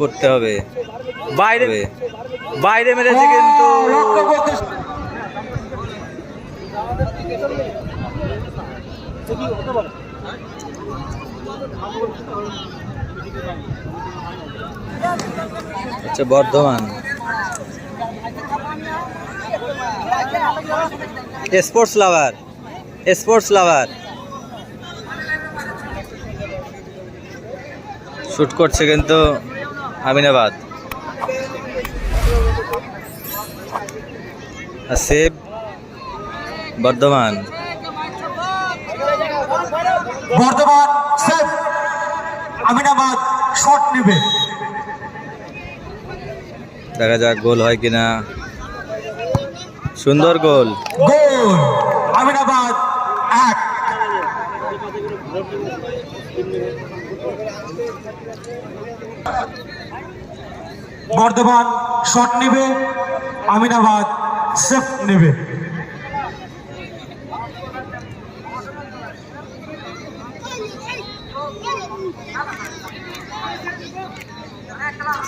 করতে হবে। বাইরে বাইরে মেরেছে কিন্তু। লক্ষ্য করতে হচ্ছে Bardhaman. Sports lover sports lover. Shoot করছে কিন্তু আমিনাবাদ। আর বর্ধমান। বর্ধমান সেফ আমিনাবাদ শট নেবে। দেখা যাক গোল হয় কিনা। সুন্দর গোল। গোল আমিনাবাদ এক বর্ধমান শট নেবে আমিনাবাদ সেফ নেবে।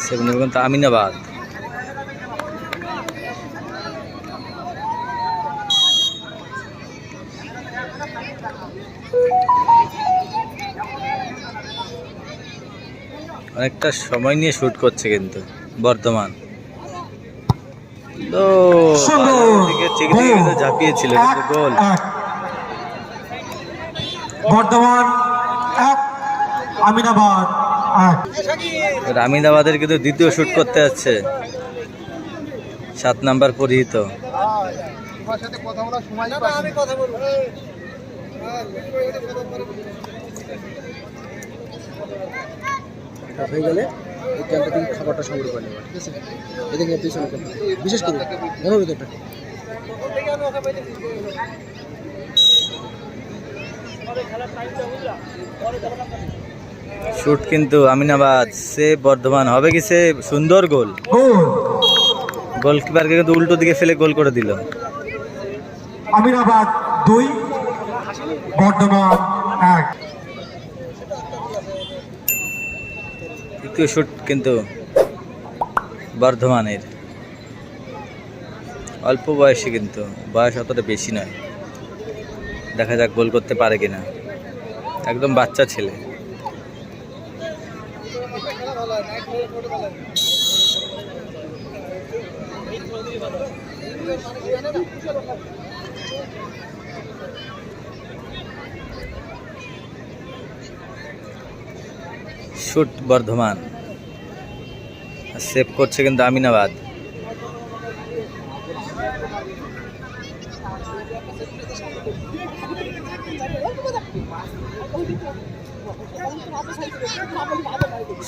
সেভ নেবে কিন্তু আমিনাবাদ। অনেকটা সময় নিয়ে শুট করছে কিন্তু গোল। ঝাঁপিয়েছিল গোল। এক। আমিনাবাদ এক। রামিনাবাদের কিন্তু দ্বিতীয় শুট করতে যাচ্ছে। সাত নাম্বার পরিহিত। এটা হয়ে গেলে এই ক্যাম্পে থেকে খাবারটা সংগ্রহ করে নেবা ঠিক আছে এদিকে পিছনে বিশেষ করে অনুরোধ এটা শুট কিন্তু আমিনাবাদ। সে বর্ধমান। হবে কি সে সুন্দর গোল গোল? গোলকিপারকে কিন্তু উল্টো দিকে ফেলে গোল করে দিল। আমিনাবাদ দুই বর্ধমান এক। তৃতীয় শুট কিন্তু বর্ধমানের। অল্প বয়সে কিন্তু, বয়স অতটা বেশি নয়। দেখা যাক গোল করতে পারে কিনা। একদম বাচ্চা ছেলে। শুট বর্ধমান। সেভ করছে কিন্তু আমিনাবাদ।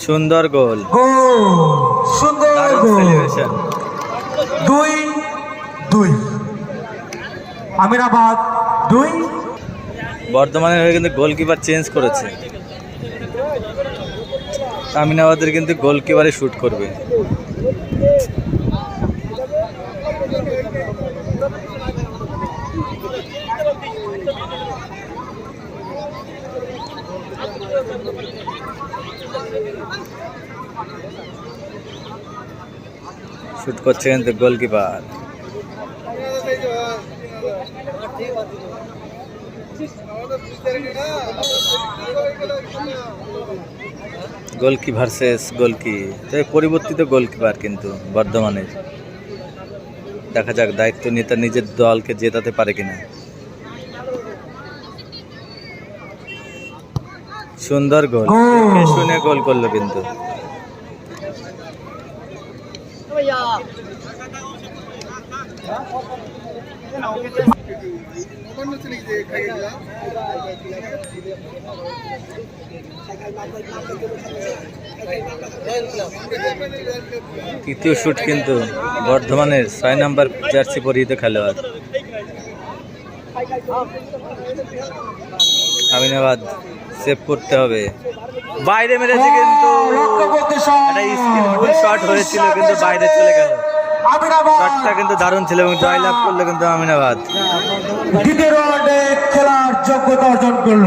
সুন্দর গোল। সুন্দর সেলিব্রেশন দুই দুই। আমিনাবাদ দুই। বর্ধমানের হয়ে কিন্তু গোলকিপার চেঞ্জ করেছে। আমিনাবাদের কিন্তু গোলকিপারে শুট করবে। শুট করছে কিন্তু গোলকিপার। গোলকি ভার্সেস গোলকি তবে পরিবর্তিত গোলকিপার কিন্তু বর্ধমানের। দেখা যাক, দায়িত্ব নিয়ে তার নিজের দলকে জেতাতে পারে কিনা। সুন্দর গোল। শুনে গোল করল কিন্তু। তৃতীয় শুট কিন্তু বর্ধমানের ছয় নম্বর জার্সি পরিহিত খেলোয়াড়। আমিনাবাদ সেভ করতে হবে। বাইরে মেরেছে কিন্তু। শট শট হয়েছিল কিন্তু বাইরে চলে গেল। শটটা কিন্তু দারুণ ছিল এবং জয়লাভ করল কিন্তু আমিনাবাদ। দ্বিতীয় রাউন্ডে খেলার যোগ্যতা অর্জন করল।